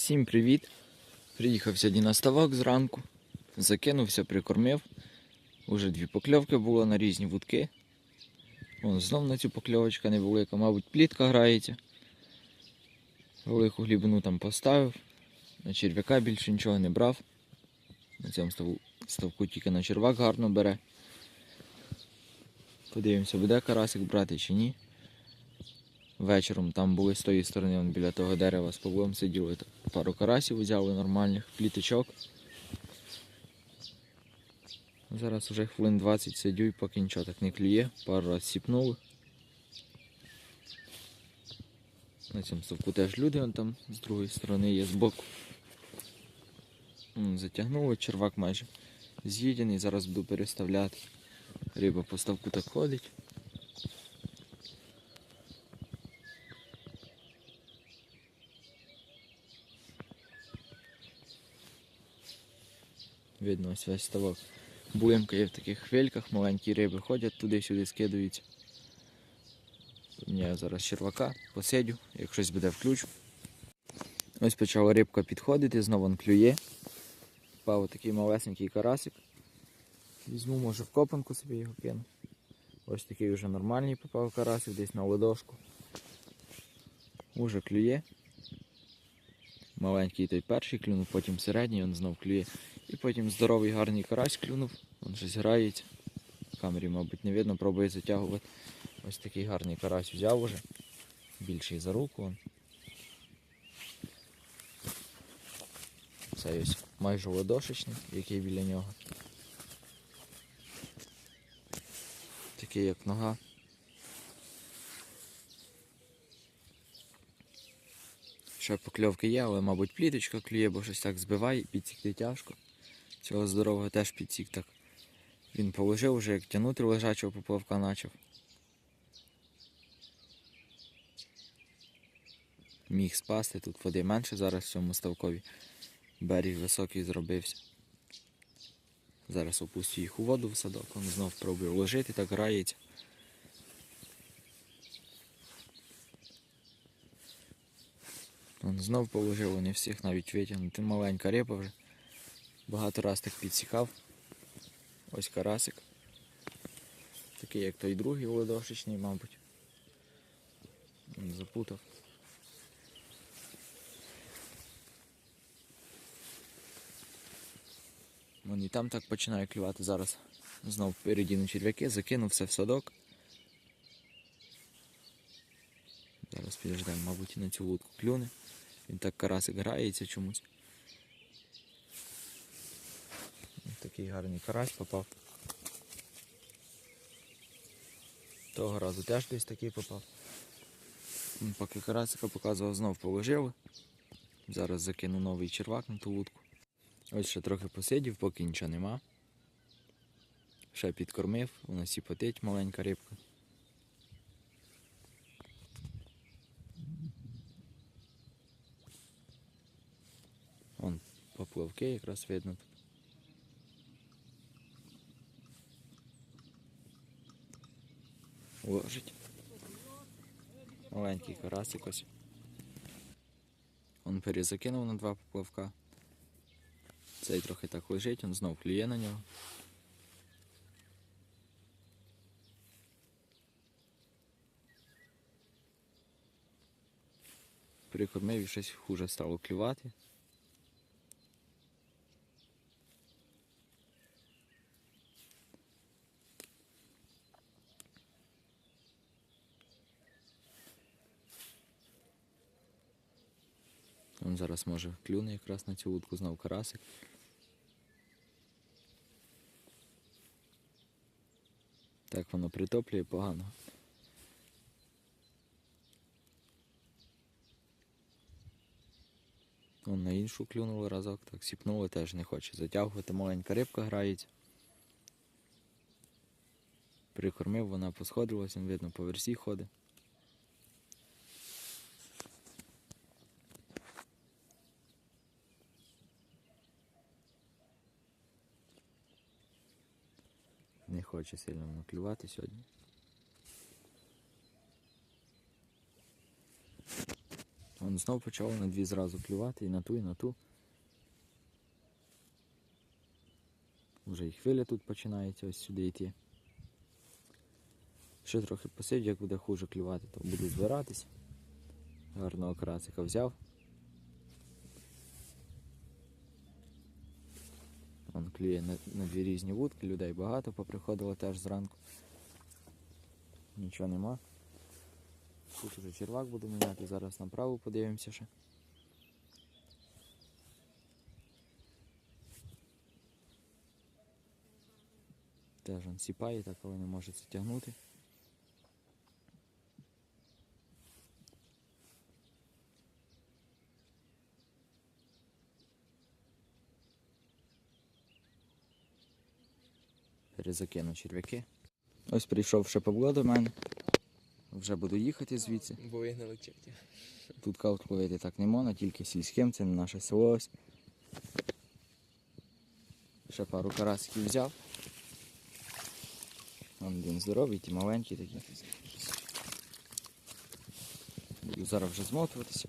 Всім привіт! Приїхав сьогодні на ставок зранку, закинувся, прикормив. Уже дві покльовки було на різні вудки. Вон знов на цю покльовочка невелика, мабуть, плітка грається. Велику глибину там поставив. На черв'яка більше нічого не брав. На цьому ставку тільки на червак гарно бере. Подивимося, буде карасик брати чи ні. Вечором там були з тої сторони, вон біля того дерева з Павлом сиділи. Пару карасів взяли нормальних, пліточок. Зараз вже хвилин 20 сидю і поки нічого так не клює. Пару раз сіпнули. На цьому ставку теж люди вон там з другої сторони є збоку. Затягнули, червак майже з'їдений, зараз буду переставляти. Риба по ставку так ходить. Видно ось весь ставок. Блимкає в таких хвильках, маленькі риби ходять туди-сюди, скидаються. Я зараз червака посидю, як щось буде включу. Ось почала рибка підходити, знову він клює. Впав такий малесенький карасик. Візьму, може, в копанку собі його кину. Ось такий вже нормальний попав карасик, десь на ладошку. Уже клює. Маленький той перший клюнув, потім середній, він знов клює. І потім здоровий гарний карась клюнув, він щось грається. В камері, мабуть, не видно, пробує затягувати. Ось такий гарний карась взяв уже. Більший за руку. Це ось майже ладошечний, який біля нього. Такий як нога. Ще покльовки є, але, мабуть, пліточка клює, бо щось так збиває, підсікти тяжко. Цього здорового теж підсік так. Він положив вже, як тягнути лежачого поплавка почав. Міг спасти, тут води менше зараз в цьому ставкові. Берег високий зробився. Зараз опустю їх у воду в садок, він знов пробує вложити, так грається. Знов положив, вони всіх навіть витягнути. Маленька риба вже. Багато раз так підсікав. Ось карасик. Такий, як той другий ладошечний, мабуть. Запутав. Вон і там так починає клювати зараз. Знов передіну черв'яки, закинув все в садок. Зараз підождемо, мабуть, і на цю вудку клюне. Він так карасик грається чомусь. Такий гарний карась попав. Того разу теж десь такий попав. Поки карасика показував, знов положили. Зараз закину новий червак на ту вудку. Ось ще трохи посидів, поки нічого нема. Ще підкормив, нас сіпотить маленька рибка. Вон поплавки якраз видно тут. Ложить. Маленький карасик ось. Он перезакинув на два поплавка. Цей трохи так лежить, він знов клює на нього. Прикормив і щось хуже стало клювати. Він зараз може клюне якраз на цю вудку знов карасик. Так воно притоплює погано. Вон на іншу клюнули разок, так сіпнули, теж не хоче затягувати. Маленька рибка грається. Прикормив, вона посходилась, він видно по версі ходить. Хоче сильно воно клювати сьогодні. Вон знов почало на дві зразу клювати, і на ту, і на ту. Вже і хвиля тут починається ось сюди йти. Ще трохи посидю, як буде хуже клювати, то буду збиратись. Гарного карасика взяв. Вон клює на, на дві різні вудки, людей багато поприходило теж зранку. Нічого нема. Тут уже червак буду міняти, зараз направо подивимося ще. Теж він сіпає, так але не може це тягнути. Перезакину черв'яки. Ось прийшов ще Павло до мене. Вже буду їхати звідси. Бо вигнали черті. Тут каут ловити так не можна, тільки сільським, це не наше село ось. Ще пару карасиків взяв. Вон один здоровий, ті маленькі такі. Буду зараз вже змотуватися.